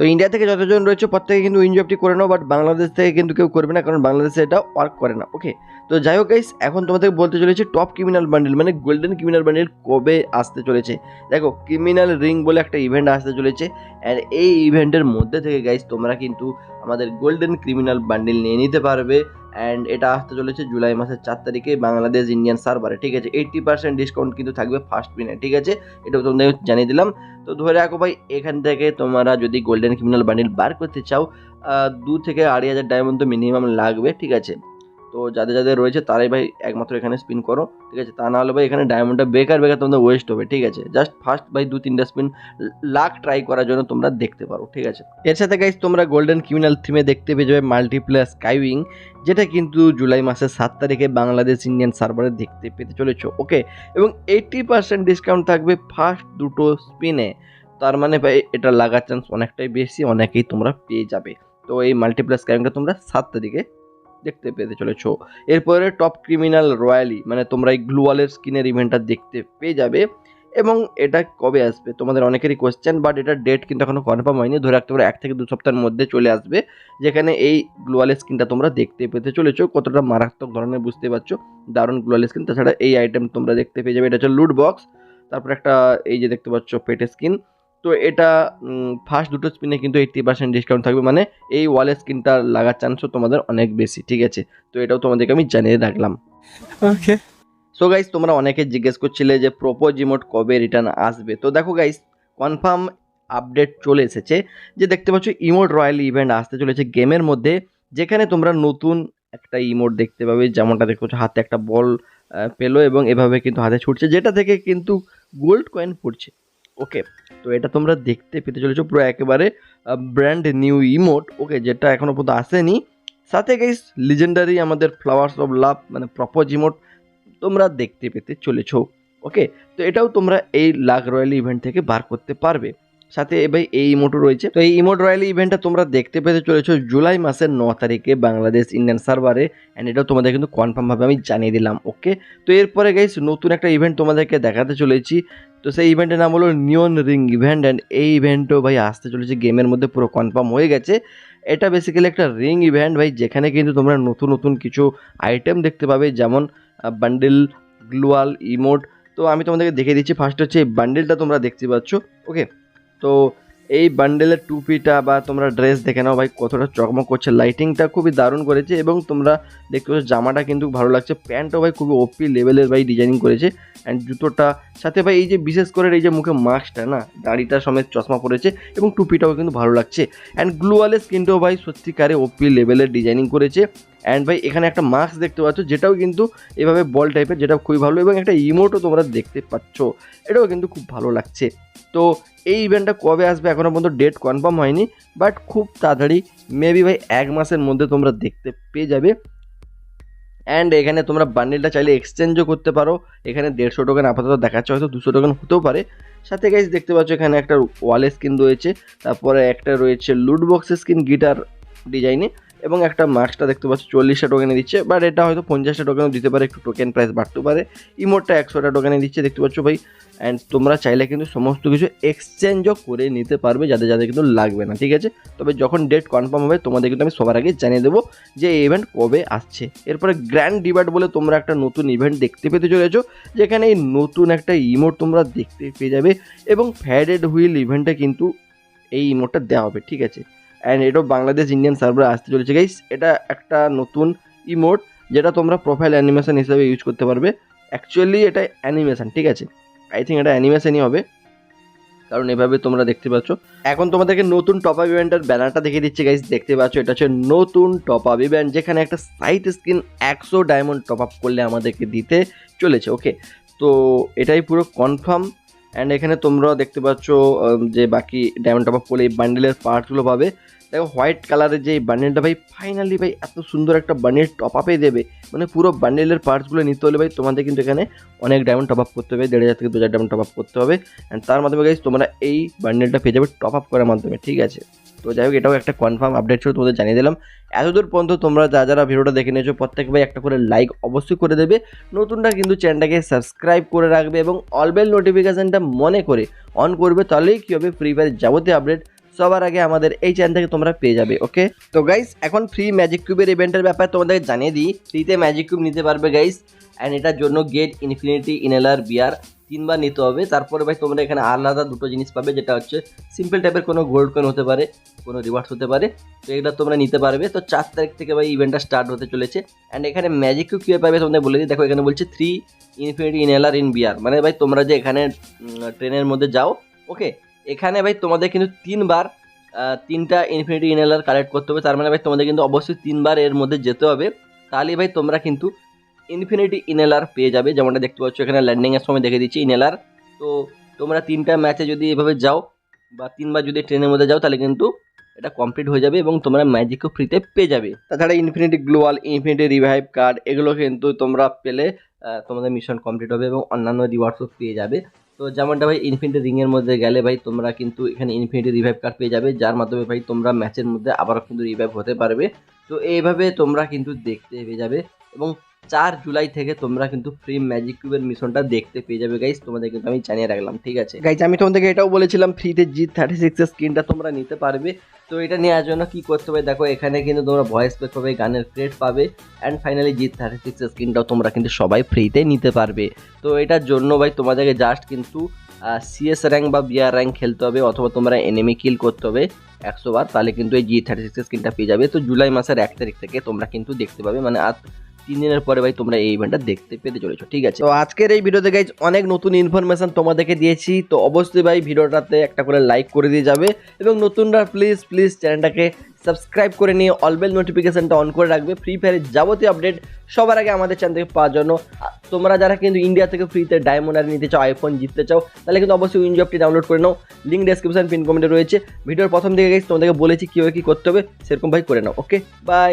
তো ইন্ডিয়া থেকে যতজন রয়েছে প্রত্যেকে কিন্তু উইন জবটি করে নাও বাট বাংলাদেশ থেকে কিন্তু কেউ করবে না, কারণ বাংলাদেশে এটা ওয়ার্ক করে না। ওকে তো যাই হোক গাইস এখন তোমাদের বলতে চলেছে টপ ক্রিমিনাল বান্ডেল মানে গোল্ডেন ক্রিমিনাল বান্ডেল কবে আসতে চলেছে। দেখো ক্রিমিনাল রিং বলে একটা ইভেন্ট আসতে চলেছে অ্যান্ড এই ইভেন্টের মধ্যে থেকে গাইস তোমরা কিন্তু আমাদের গোল্ডেন ক্রিমিনাল বান্ডেল নিয়ে নিতে পারবে। অ্যান্ড এটা আসতে চলেছে জুলাই মাসের চার তারিখে বাংলাদেশ ইন্ডিয়ান সার্ভারে ঠিক আছে? এইটটি পার্সেন্ট ডিসকাউন্ট কিন্তু থাকবে ফার্স্ট পিনে ঠিক আছে? এটা তোমাদের জানিয়ে দিলাম। তো ধরে রাখো ভাই, এখান থেকে তোমরা যদি গোল্ডেন ক্রিমিনাল বান্ডিল বার করতে চাও দু থেকে আড়াই হাজার ডায়মন্ড তো মিনিমাম লাগবে, ঠিক আছে? তো যাদের যাদের রয়েছে তারাই ভাই একমাত্র এখানে স্পিন করো, ঠিক আছে? তা না হলে ভাই এখানে ডায়মন্ডটা বেকার বেকার তোমাদের ওয়েস্ট হবে, ঠিক আছে? জাস্ট ফার্স্ট ভাই দু তিনটা স্পিন লাখ ট্রাই করার জন্য তোমরা দেখতে পারো, ঠিক আছে? এর সাথে গাইজ তোমরা গোল্ডেন ক্রিমিনাল থিমে দেখতে পেয়ে যাবে মাল্টিপ্লেয়ার স্কাইউইং যেটা কিন্তু জুলাই মাসের সাত তারিখে বাংলাদেশ ইন্ডিয়ান সার্ভারে দেখতে পেতে চলেছ ওকে এবং এইটটি পার্সেন্ট ডিসকাউন্ট থাকবে ফার্স্ট দুটো স্পিনে তার মানে ভাই এটা লাগার চান্স অনেকটাই বেশি, অনেকেই তোমরা পেয়ে যাবে। তো এই মাল্টিপ্লেয়ার স্কাইউইংটা তোমরা সাত তারিখে দেখতে পেতে চলেছো। এরপরে টপ ক্রিমিনাল রয়্যালি মানে তোমরা এই গ্লুয়ালের স্কিনের ইভেন্টটা দেখতে পেয়ে যাবে। এবং এটা কবে আসবে? তোমাদের অনেকেরই কোয়েশ্চেন বাট এটার ডেট কিন্তু এখনও কনফার্ম হয়নি। ধরে রাখতে পারো, এক থেকে দু সপ্তাহের মধ্যে চলে আসবে, যেখানে এই গ্লোয়াল স্কিনটা তোমরা দেখতে পেতে চলেছো। কতটা মারাত্মক ধরনের বুঝতে পারছ? দারুণ গ্লোয়াল স্কিন তাছাড়া এই আইটেম তোমরা দেখতে পেয়ে যাবে, এটা হচ্ছে লুট বক্স তারপর একটা, এই যে দেখতে পাচ্ছ পেটে স্কিন তো এটা ফার্স্ট দুটো স্পিনে কিন্তু এইট্টি পার্সেন্ট ডিসকাউন্ট থাকবে। মানে এই ওয়ালের স্ক্রিনটা লাগার চান্সও তোমাদের অনেক বেশি ঠিক আছে? তো এটাও তোমাদেরকে আমি জানিয়ে রাখলাম। ওকে সো গাইস তোমরা অনেকে জিজ্ঞেস করছিলে যে প্রোপোজ ইমোট কবে রিটার্ন আসবে? তো দেখো গাইস কনফার্ম আপডেট চলে এসেছে যে দেখতে পাচ্ছ ইমোট রয়্যাল ইভেন্ট আসতে চলেছে গেমের মধ্যে যেখানে তোমরা নতুন একটা ইমোট দেখতে পাবে যেমনটা দেখতে পাচ্ছ হাতে একটা বল পেল এবং এভাবে কিন্তু হাতে ছুটছে যেটা থেকে কিন্তু গোল্ড কয়েন পড়ছে। ওকে তো এটা তোমরা দেখতে পেতে চলেছো পুরো একেবারে ব্র্যান্ড নিউ ইমোট ওকে যেটা এখনও পর্যন্ত আসেনি। সাথে গাইস লিজেন্ডারি আমাদের ফ্লাওয়ার্স অফ লাভ মানে প্রপোজ ইমোট তোমরা দেখতে পেতে চলেছো ওকে তো এটাও তোমরা এই লাগ রয়্যাল ইভেন্ট থেকে বার করতে পারবে। সাথে ভাই এই ইমোটও রয়েছে। তো এই ইমোট রয়্যাল ইভেন্টটা তোমরা দেখতে পেতে চলেছো জুলাই মাসের ন তারিখে বাংলাদেশ ইন্ডিয়ান সার্ভারে অ্যান্ড এটাও তোমাদের কিন্তু কনফার্মভাবে আমি জানিয়ে দিলাম ওকে তো এরপরে গাইস নতুন একটা ইভেন্ট তোমাদেরকে দেখাতে চলেছি। তো সেই ইভেন্টের নাম হলো নিয়ন রিং ইভেন্ট অ্যান্ড এই ইভেন্টও ভাই আসতে চলেছে গেমের মধ্যে পুরো কনফার্ম হয়ে গেছে। এটা বেসিক্যালি একটা রিং ইভেন্ট ভাই, যেখানে কিন্তু তোমরা নতুন নতুন কিছু আইটেম দেখতে পাবে, যেমন বান্ডেল গ্লোয়াল ইমোট তো আমি তোমাদেরকে দেখে দিচ্ছি ফার্স্ট হচ্ছে এই বান্ডেলটা তোমরা দেখতে পাচ্ছ ওকে তো এই বান্ডেলের টুপিটা বা তোমরা ড্রেস দেখে নাও ভাই, কতটা চকমক করছে। লাইটিংটা খুবই দারুণ করেছে এবং তোমরা দেখতে পাচ্ছ জামাটা কিন্তু ভালো লাগছে। প্যান্টও ভাই খুবই ওপি লেভেলের ভাই ডিজাইনিং করেছে। অ্যান্ড জুতোটা, সাথে ভাই এই যে বিশেষ করে এই যে মুখে মাস্কটা না, দাড়িটা সমেত চশমা পরেছে এবং টুপিটাও কিন্তু ভালো লাগছে। অ্যান্ড গ্লুয়ালের স্কিনটাও ভাই সত্যিকারে ওপি লেভেলের ডিজাইনিং করেছে। অ্যান্ড ভাই, এখানে একটা মাস্ক দেখতে পাচ্ছ, যেটাও কিন্তু এভাবে বল টাইপের যেটা খুবই ভালো, এবং একটা ইমোটও তোমরা দেখতে পাচ্ছ। এটাও কিন্তু খুব ভালো লাগছে। তো এই ইভেন্টটা কবে আসবে এখনও পর্যন্ত ডেট কনফার্ম হয়নি বাট খুব তাড়াতাড়ি মেবি ভাই, এক মাসের মধ্যে তোমরা দেখতে পেয়ে যাবে। অ্যান্ড এখানে তোমরা বান্ডেলটা চাইলে এক্সচেঞ্জও করতে পারো। এখানে দেড়শো টোকেন আপাতত দেখাচ্ছে, হয়তো দুশো টোকেন হতেও পারে। সাথে গাইজ দেখতে পাচ্ছ এখানে একটা ওয়ালের স্কিন রয়েছে, তারপরে একটা রয়েছে লুট বক্সের স্কিন গিটার ডিজাইনে এবং একটা মাস্কটা দেখতে পাচ্ছ, চল্লিশটা টোকেনে দিচ্ছে বাট এটা হয়তো পঞ্চাশটা টোকেনও দিতে পারে, একটু টোকেন প্রাইস বাড়তে পারে। ইমোটটা একশোটা টোকেনে দিচ্ছে, দেখতে পাচ্ছ ভাই? অ্যান্ড তোমরা চাইলে কিন্তু সমস্ত কিছু এক্সচেঞ্জও করে নিতে পারবে, যাদের যাদের কিন্তু লাগবে না, ঠিক আছে? তবে যখন ডেট কনফার্ম হবে, তোমাদের কিন্তু আমি সবার আগে জানিয়ে দেবো যে এই ইভেন্ট কবে আসছে। এরপরে গ্র্যান্ড ডিবাট বলে তোমরা একটা নতুন ইভেন্ট দেখতে পেতে চলেছো, যেখানে এই নতুন একটা ইমোট তোমরা দেখতে পেয়ে যাবে এবং ফ্যাডেড হুইল ইভেন্টে কিন্তু এই ইমোটটা দেওয়া হবে, ঠিক আছে? অ্যান্ড এটাও বাংলাদেশ ইন্ডিয়ান সার্ভারে আসতে চলেছে গাইস এটা একটা নতুন ইমোট যেটা তোমরা প্রোফাইল অ্যানিমেশন হিসেবে ইউজ করতে পারবে। অ্যাকচুয়ালি এটা অ্যানিমেশন ঠিক আছে? আই থিঙ্ক এটা অ্যানিমেশনই হবে। কারণ এভাবে তোমরা দেখতে পাচ্ছ। এখন তোমাদেরকে নতুন টপ আপ ইভেন্টের ব্যানারটা দেখে দিচ্ছে গাইস দেখতে পাচ্ছ, এটা হচ্ছে নতুন টপ আপ ইভেন্ট যেখানে একটা সাইট স্ক্রিন একশো ডায়মন্ড টপ আপ করলে আমাদেরকে দিতে চলেছে ওকে তো এটাই পুরো কনফার্ম অ্যান্ড এখানে তোমরা দেখতে পাচ্ছ যে বাকি ডায়মন্ড টপ আপ করলে এই বান্ডেলের পার্টসগুলো পাবে। দেখো হোয়াইট কালারের যে বান্ডেলটা ভাই ফাইনালি ভাই এত সুন্দর একটা বান্ডেল টপ আপে দেবে। মানে পুরো বান্ডেলের পার্টসগুলো নিতে হলে ভাই তোমাদের কিন্তু এখানে অনেক ডায়মন্ড টপ আপ করতে হবে, দেড় হাজার থেকে দু হাজার ডায়মন্ড টপ আপ করতে হবে। অ্যান্ড তার মাধ্যমে গাইজ তোমরা এই বান্ডেলটা পেয়ে যাবে টপ আপ করার মাধ্যমে, ঠিক আছে? তো যাই হোক, এটাও একটা কনফার্ম আপডেট ছিল তোমাদের জানিয়ে দিলাম। এতদূর পর্যন্ত তোমরা যা যারা ভিডিওটা দেখে নিয়েছো, প্রত্যেক ভাই একটা করে লাইক অবশ্যই করে দেবে। নতুনটা কিন্তু চ্যানেলটাকে সাবস্ক্রাইব করে রাখবে এবং অলবেল নোটিফিকেশানটা মনে করে অন করবে, তাহলেই কী হবে? ফ্রি ফায়ার যাবতীয় আপডেট সবার আগে আমাদের এই চ্যানেল থেকে তোমরা পেয়ে যাবে ওকে তো গাইস এখন ফ্রি ম্যাজিক কিউবের ইভেন্টের ব্যাপারে তোমাদের জানিয়ে দিই। ফ্রিতে ম্যাজিক কিউব নিতে পারবে গাইস অ্যান্ড এটার জন্য গেট ইনফিনিটি ইনহেলার বিয়ার তিনবার নিতে হবে। তারপরে ভাই তোমরা এখানে আলাদা দুটো জিনিস পাবে, যেটা হচ্ছে সিম্পল টাইপের কোনো গোল্ড কয়েন হতে পারে, কোনো রিওয়ার্ডস হতে পারে। তো এটা তোমরা নিতে পারবে। তো চার তারিখ থেকে ভাই ইভেন্টটা স্টার্ট হতে চলেছে। অ্যান্ড এখানে ম্যাজিক কিউব কীভাবে পাবে তোমাদের বলে দিই। দেখো, এখানে বলছে থ্রি ইনফিনিটি ইনহেলার ইন বিয়ার মানে ভাই তোমরা যে এখানে ট্রেনের মধ্যে যাও ওকে এখানে ভাই তোমাদের কিন্তু তিনবার তিনটা ইনফিনিটি ইনহেলার কালেক্ট করতে হবে। তার মানে ভাই তোমাদের কিন্তু অবশ্যই তিনবার এর মধ্যে যেতে হবে। তাহলে ভাই তোমরা কিন্তু ইনফিনিটি ইনহেলার পেয়ে যাবে। যেমনটা দেখতে পাচ্ছ, এখানে ল্যান্ডিংয়ের সময় দেখে দিচ্ছি ইনহেলার তো তোমরা তিনটা ম্যাচে যদি এভাবে যাও বা তিনবার যদি ট্রেনের মধ্যে যাও, তাহলে কিন্তু এটা কমপ্লিট হয়ে যাবে এবং তোমরা ম্যাজিকও ফ্রিতে পেয়ে যাবে। তাছাড়া ইনফিনিটি গ্লোয়াল ইনফিনিটি রিভাইভ কার্ড এগুলো কিন্তু তোমরা পেলে তোমাদের মিশন কমপ্লিট হবে এবং অন্যান্য রিওয়ার্ডসও পেয়ে যাবে। তো যেমনটা ভাই ইনফিনিটি রিংয়ের মধ্যে গেলে ভাই, তোমরা কিন্তু এখানে ইনফিনিটি রিভাইভ কার্ড পেয়ে যাবে, যার মাধ্যমে ভাই তোমরা ম্যাচের মধ্যে আবারও কিন্তু রিভাইভ হতে পারবে। তো এইভাবে তোমরা কিন্তু দেখতে পেয়ে যাবে এবং চার জুলাই থেকে তোমরা কিন্তু ফ্রি ম্যাজিক কিউবের মিশনটা দেখতে পেয়ে যাবে গাইস তোমাদের কিন্তু আমি জানিয়ে রাখলাম, ঠিক আছে? গাইজ আমি তোমাদেরকে এটাও বলেছিলাম ফ্রিতে জি থার্টি সিক্সের স্ক্রিনটা তোমরা নিতে পারবে। তো এটা নেওয়ার জন্য কী করতে হবে? দেখো, এখানে কিন্তু তোমরা ভয়েস প্যাক পাবে, গানের ক্রেড পাবে অ্যান্ড ফাইনালি জি থার্টি সিক্সের স্ক্রিনটাও তোমরা কিন্তু সবাই ফ্রিতে নিতে পারবে। তো এটার জন্য ভাই, তোমাদেরকে জাস্ট কিন্তু সিএস র্যাঙ্ক বা বিআর র্যাঙ্ক খেলতে হবে, অথবা তোমরা এনিমি কিল করতে হবে একশো বার, তাহলে কিন্তু এই জি থার্টি সিক্সের স্ক্রিনটা পেয়ে যাবে। তো জুলাই মাসের এক তারিখ থেকে তোমরা কিন্তু দেখতে পাবে মানে আর তিন দিনের পরে ভাই তোমরা এই ইভেন্টটা দেখতে পেতে চলেছো, ঠিক আছে? তো আজকের এই ভিডিওতে গাইজ অনেক নতুন ইনফরমেশন তোমাদেরকে দিয়েছি, তো অবশ্যই ভাই ভিডিওটাতে একটা করে লাইক করে দিয়ে যাবে এবং নতুনরা প্লিজ প্লিজ চ্যানেলটাকে সাবস্ক্রাইব করে নিয়ে অলবেল নোটিফিকেশনটা অন করে রাখবে ফ্রি ফায়ারের যাবতীয় আপডেট সবার আগে আমাদের চ্যানেল থেকে পাওয়ার জন্য। তোমরা যারা কিন্তু ইন্ডিয়া থেকে ফ্রিতে ডায়মন্ড আর নিতে চাও আইফোন জিততে চাও, তাহলে কিন্তু অবশ্যই উইন জবটি ডাউনলোড করে নাও। লিঙ্ক ডেসক্রিপশন পিন কমেন্টে রয়েছে। ভিডিওর প্রথম দিকে গেছি তোমাদেরকে বলেছি কীভাবে কী করতে হবে, সেরকম ভাই করে নাও ওকে বাই